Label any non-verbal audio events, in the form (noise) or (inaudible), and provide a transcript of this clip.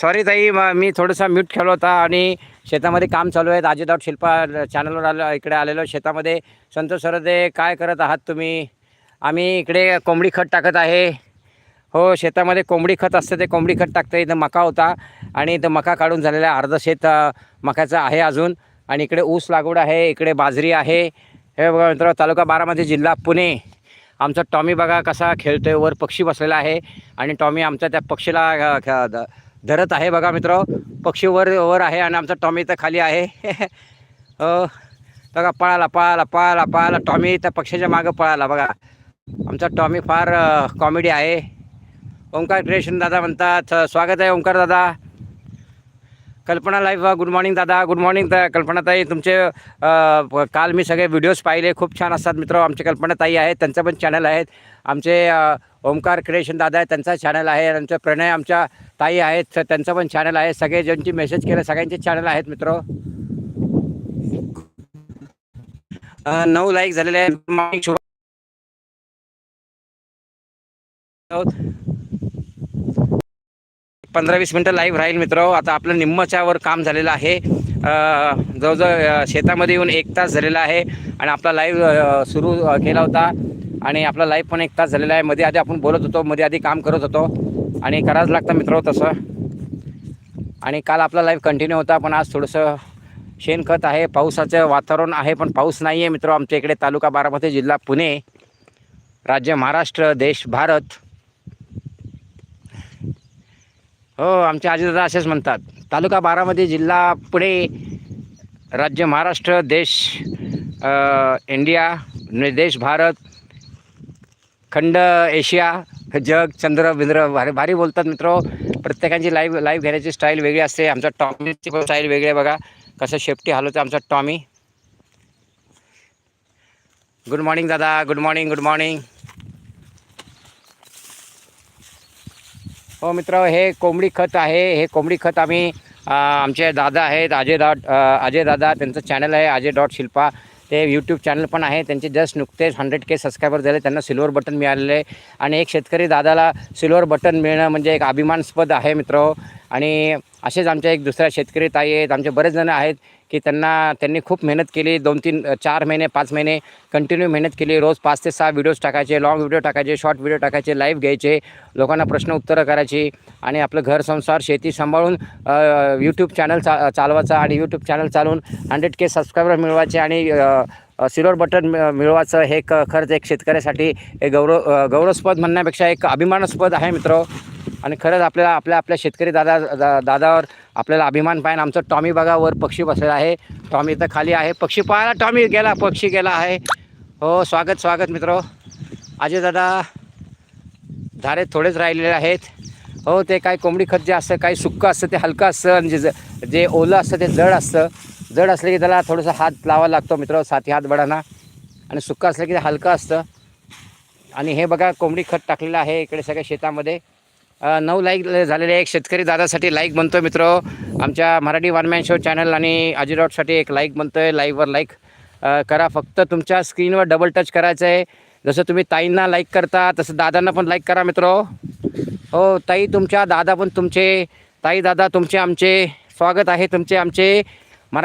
Sorry ताई म- मी थोडंसं म्यूट खेळलो होता आणि शेतामध्ये काम चालू आहे आजी शिल्पा चॅनलवर आलो इकडे आलेलो शेतामध्ये. संतोष सरदे काय करत आहात तुम्ही? आम्ही इकडे कोंबडी खत टाकत आहे. हो शेतामध्ये कोंबडी खत असतं ते कोंबडी खत टाकतं इथं मका होता आणि इथं मका काढून झालेला आहे. अर्ध शेत मकाचं आहे अजून. आणि इकडे ऊस लागवड आहे इकडे बाजरी आहे. हे बघा मित्र तालुका बारामती जिल्हा पुणे. आमचा टॉमी बघा कसा खेळतोय वर पक्षी बसलेला आहे. आणि टॉमी आमच्या त्या पक्षीला खेळ धरत आहे बघा मित्र. पक्षी वर वर आहे आणि आमचा टॉमी तर खाली आहे. (laughs) बघा पळाला पळाला पळाला पळाला. टॉमी तर पक्षाच्या मागं पळाला बघा. आमचा टॉमी फार कॉमेडी आहे. ओंकार क्रिएशन दादा म्हणतात. स्वागत आहे ओंकार दादा. कल्पना लाईव्ह गुड मॉर्निंग दादा. गुड मॉर्निंग कल्पनाताई. तुमचे काल मी सगळे व्हिडिओज पाहिले. खूप छान असतात मित्र. आमचे कल्पनाताई आहेत. त्यांचं पण चॅनल आहेत. आमचे ओमकार ओंकार क्रिएशन दादा आहे त्यांचा चॅनल आहे आमचे प्रणय आमच्या ताई आहेत त्यांचं पण चॅनल आहे. सगळे ज्यांची मेसेज केलं सगळ्यांचे चॅनल आहेत मित्र. नऊ लाईक झालेले आहेत. पंधरा वीस मिनटं लाईव्ह राहील मित्र. आता आपलं निम्मच्यावर काम झालेलं आहे. जवळजवळ शेतामध्ये येऊन एक तास झालेला आहे. आणि आपला लाईव्ह सुरू केला होता. आणि आपला लाईफ पण एक तास झालेला आहे. मध्ये आधी आपण बोलत होतो मध्ये आधी काम करत होतो. आणि करावंच लागतं मित्र तसं. आणि काल आपला लाईफ कंटिन्यू होता पण आज थोडंसं शेणखत आहे पावसाचं वातावरण आहे पण पाऊस नाही आहे मित्र. आमच्या इकडे तालुका बारामती जिल्हा पुणे राज्य महाराष्ट्र देश भारत. हो आमचे आजीदादा असेच म्हणतात. तालुका बारामती जिल्हा पुणे राज्य महाराष्ट्र देश इंडिया देश भारत. खंड एशिया जग चंद्र बिंद्र भारी भारी बोलतात मित्र. प्रत्येकाची लाईव्ह लाईव्ह घेण्याची स्टाईल वेगळी असते. आमचा टॉमीची पण स्टाईल वेगळी आहे बघा. कसं शेफ्टी हलवतो आमचा टॉमी गुड मॉर्निंग दादा. गुड मॉर्निंग गुड मॉर्निंग हो मित्र हे कोंबडी खत आहे. हे कोंबडी खत आम्ही आमचे दादा आहेत. अजय डॉट अजय दादा त्यांचं चॅनल आहे. अजय डॉट शिल्पा. ते यूट्यूब चॅनल पण आहे. त्यांचे जस्ट नुकतेच हंड्रेड के सबस्क्रायबर झाले. त्यांना सिल्वर बटन मिळालेलं आहे. आणि एक शेतकरी दादाला सिल्वर बटन मिळणं म्हणजे एक अभिमानास्पद आहे मित्र. आणि असेच आमच्या एक दुसऱ्या शेतकरी ताई आहेत आमचे बरेच जण आहेत की त्यांना त्यांनी खूप मेहनत केली दोन तीन चार महिने पाच महिने कंटिन्यू मेहनत केली. रोज पाच ते सहा व्हिडिओज टाकायचे लॉंग व्हिडिओ टाकायचे शॉर्ट व्हिडिओ टाकायचे लाईव्ह घ्यायचे लोकांना प्रश्न उत्तरं करायची आणि आपलं घर संसार शेती सांभाळून यूट्यूब चॅनल चा चालवायचा आणि यूट्यूब चॅनल चालवून हंड्रेड के सबस्क्रायबर मिळवायचे आणि सिल्वर बटन मिळवायचं हे क खरंच एक शेतकऱ्यासाठी एक गौरव गौरवस्पद म्हणण्यापेक्षा एक अभिमानास्पद आहे मित्र. आणि खरंच आपल्याला आपल्या आपल्या शेतकरी दादा दा- दादावर आपल्याला अभिमान पाहिजे. आमचं टॉमी बघा वर पक्षी बसलेला आहे. टॉमी तर खाली आहे. पक्षी पाहायला टॉमी गेला पक्षी गेला आहे. हो स्वागत स्वागत मित्र. अजय दादा धारे थोडेच राहिलेले आहेत. हो ते काय कोंबडी खत जे असतं काही सुक्कं असतं ते हलकं असतं आणि जे ज- जे ओलं असतं ते जड असतं. जड असलं की त्याला थोडंसं हात लावा लागतो मित्र साथी हात बडाना. आणि सुक्कं असलं की ते हलकं असतं. आणि हे बघा कोंबडी खत टाकलेलं आहे इकडे सगळ्या शेतामध्ये. नऊ लाईक झालेले एक शेतकरी दादासाठी लाईक बनतो मित्र. आमच्या मराठी वनमॅन शो चॅनल आणि अजिडॉटसाठी एक लाईक बनतो आहे लाईकवर लाईक करा. फक्त तुमच्या स्क्रीनवर डबल टच करायचं आहे. जसं तुम्ही ताईंना लाईक करता तसं दादांना पण लाईक करा मित्र. हो ताई तुमच्या दादा पण तुमचे. ताई दादा तुमचे आमचे. स्वागत आहे तुमचे आमचे.